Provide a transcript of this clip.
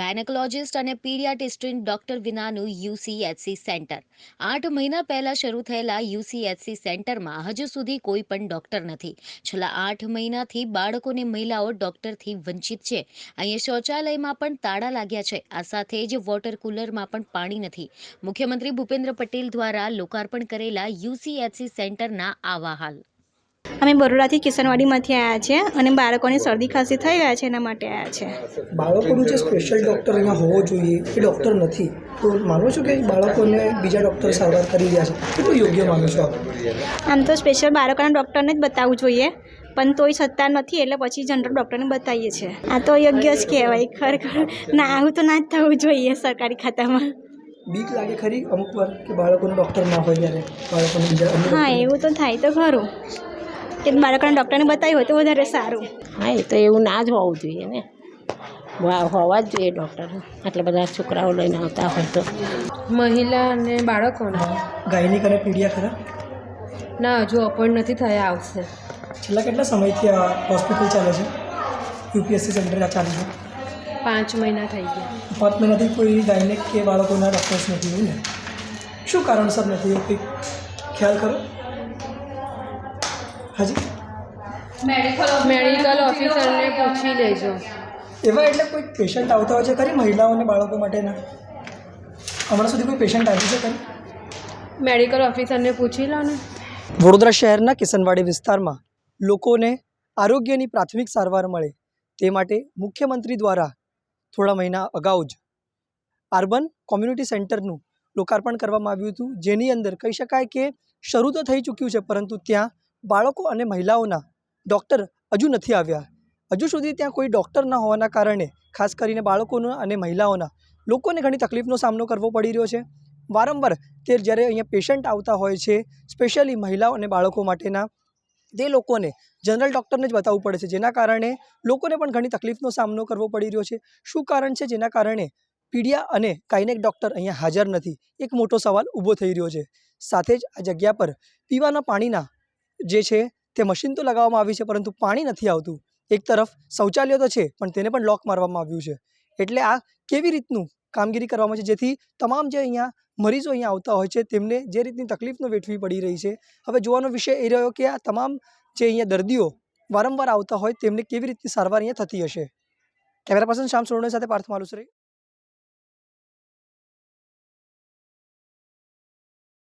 Gynaecologist અને પીડિયાટિસ્ટ્રીન doctor વિનાનું યુસીએચસી centre. આઠ મહિના પહેલા શરૂ થયેલા યુસીએચસી સેન્ટરમાં હજુ સુધી કોઈ પણ ડોક્ટર નથી. છેલ્લા આઠ મહિનાથી બાળકોને મહિલાઓ ડોક્ટરથી વંચિત છે. અહીંયા શૌચાલયમાં પણ તાળા લાગ્યા છે. આ સાથે જ વોટર કુલરમાં પણ પાણી નથી. મુખ્યમંત્રી ભૂપેન્દ્ર પટેલ દ્વારા લોકાર્પણ કરેલા યુસીએચસી સેન્ટરના આવા હાલ અમે બરોડાથી કિશનવાડીમાંથી આવ્યા છે અને બાળકોને શરદી ખાંસી થઈ ગયા છે એના માટે આવ્યા છે બાળકોનું જે સ્પેશિયલ ડૉક્ટર અહીંયા હોવો જોઈએ એ ડૉક્ટર નથી. તો માનો છો કે બાળકોને બીજા ડૉક્ટર સારવાર કરી રહ્યા છે? કેટલું યોગ્ય માનો છો આમ તો સ્પેશિયલ બાળકોના ડૉક્ટરને જ બતાવવું જોઈએ પણ તોય સત્તા નથી એટલે પછી જનરલ ડૉક્ટરને બતાવીએ છીએ. આ તો યોગ્ય જ કહેવાય ખરેખર. ના આવું તો ના જ થવું જોઈએ સરકારી ખાતામાં. બીક લાગે ખરી અમુક વાર કે બાળકોનો ડૉક્ટર ના હોય ત્યારે? બાળકોને બીજા હા એવું તો થાય તો ખરું. કે બાળકોને ડૉક્ટરને બતાવ્યું હોય તો વધારે સારું. હા એ તો એવું ના જ હોવું જોઈએ ને. હોવા જ જોઈએ ડૉક્ટર આટલા બધા છોકરાઓ લઈને આવતા હોય તો. મહિલા અને બાળકોને? ગાયનિક અને પીડિયા ખરા? ના હજુ અપોઇન્ટ નથી થયા આવશે. છેલ્લા કેટલા સમયથી આ હોસ્પિટલ ચાલે છે? યુપીએસસી સેન્ટર ચાલે છે? પાંચ મહિના થઈ ગયા. પાંચ મહિનાથી કોઈ ગાયનિક કે બાળકોના ડૉક્ટર્સ નથી એવું ને? શું કારણસર નથી? એવું કંઈક ખ્યાલ કરો હાજી? મેડિકલ ઓફિસરને પૂછી લેજો. એવા એટલે કોઈ પેશન્ટ આવતા હોય છે ખરી? મહિલાઓ અને બાળકો માટેના? હમણાં સુધી કોઈ પેશન્ટ આવ્યું છે ખરી? મેડિકલ ઓફિસરને પૂછી લો ને. વડોદરા શહેરના કિશનવાડી વિસ્તારમાં લોકોને આરોગ્યની પ્રાથમિક સારવાર મળે તે માટે મુખ્યમંત્રી દ્વારા થોડા મહિના અગાઉ જ અર્બન કોમ્યુનિટી સેન્ટરનું લોકાર્પણ કરવામાં આવ્યું હતું. જેની અંદર કહી શકાય કે શરૂ તો થઈ ચૂક્યું છે પરંતુ ત્યાં બાળકો અને મહિલાઓના ડૉક્ટર હજુ નથી આવ્યા. હજુ સુધી ત્યાં કોઈ ડૉક્ટર ન હોવાના કારણે, ખાસ કરીને બાળકોના અને મહિલાઓના, લોકોને ઘણી તકલીફનો સામનો કરવો પડી રહ્યો છે. વારંવાર તે જ્યારે અહીંયા પેશન્ટ આવતા હોય છે સ્પેશિયલી મહિલાઓ અને બાળકો માટેના, તે લોકોને જનરલ ડૉક્ટરને જ બતાવવું પડે છે. જેના કારણે લોકોને પણ ઘણી તકલીફનો સામનો કરવો પડી રહ્યો છે. શું કારણ છે? જેના કારણે પીડિયા અને કાઇનેક ડૉક્ટર અહીંયા હાજર નથી? એક મોટો સવાલ ઊભો થઈ રહ્યો છે. સાથે જ આ જગ્યા પર પીવાના પાણીના જે છે તે મશીન તો લગાવવામાં આવી છે, પરંતુ પાણી નથી આવતું. એક તરફ શૌચાલયો તો છે, પણ તેને પણ લોક મારવામાં આવ્યું છે. એટલે આ કેવી રીતનું કામગીરી કરવામાં છે? જેથી તમામ જે અહીંયા મરીઝો અહીંયા આવતા હોય છે, તેમને જે રીતની તકલીફનો વેઠવી પડી રહી છે. હવે જોવાનો વિષય એ રહ્યો કે આ તમામ જે અહીંયા દર્દીઓ વારંવાર આવતા હોય તેમને કેવી રીતની સારવાર અહીંયા થતી હશે? કેમેરા પર્સન શ્યામ સોરણે સાથે પાર્થ માલુસરે